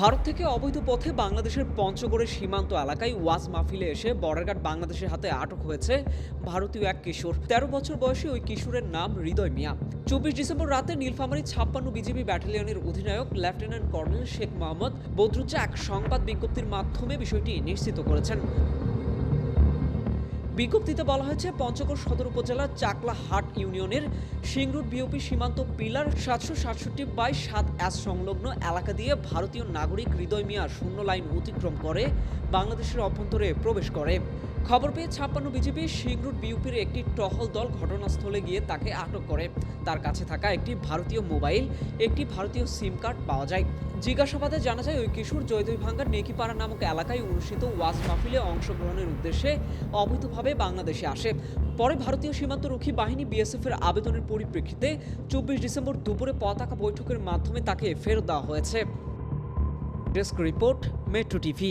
ভারত থেকে অবৈধ পথে বাংলাদেশের পঞ্চগড়ের সীমান্ত এলাকায় ওয়াজ মাহফিলে এসে বর্ডারঘাট বাংলাদেশের হাতে আটক হয়েছে ভারতীয় এক কিশোর। তেরো বছর বয়সী ওই কিশোরের নাম হৃদয় মিয়া। চব্বিশ ডিসেম্বর রাতে নীলফামারী ছাপ্পান্ন বিজেপি ব্যাটালিয়নের অধিনায়ক লেফটেন্যান্ট কর্নেল শেখ মোহাম্মদ বদরুজ্জা এক সংবাদ বিজ্ঞপ্তির মাধ্যমে বিষয়টি নিশ্চিত করেছেন। বিজ্ঞপ্তিতে বলা হয়েছে, পঞ্চগড় সদর উপজেলা চাকলা হাট ইউনিয়নের সিংরুট বিওপি সীমান্ত পিলার সাতশো সাতষট্টি বাই সাত এস সংলগ্ন এলাকা দিয়ে ভারতীয় নাগরিক হৃদয় মিয়া শূন্য লাইন অতিক্রম করে বাংলাদেশের অভ্যন্তরে প্রবেশ করে। খবর পেয়ে ছাপ্পান্ন বিজেপি সিংরুট বিউপির একটি টহল দল ঘটনাস্থলে গিয়ে তাকে আটক করে। তার কাছে থাকা একটি ভারতীয় মোবাইল, একটি ভারতীয় সিম কার্ড পাওয়া যায়। জিজ্ঞাসাবাদে জানা যায়, ওই কিশোর জয়দই ভাঙ্গার নেকিপাড়া নামক এলাকায় অনুষ্ঠিত ওয়াজ মাহফিলে অংশগ্রহণের উদ্দেশ্যে অবৈধভাবে বাংলাদেশে আসে। পরে ভারতীয় সীমান্তরক্ষী বাহিনী বিএসএফ এর আবেদনের পরিপ্রেক্ষিতে চব্বিশ ডিসেম্বর দুপুরে পতাকা বৈঠকের মাধ্যমে তাকে ফেরত দেওয়া হয়েছে। Desk report, metro TV.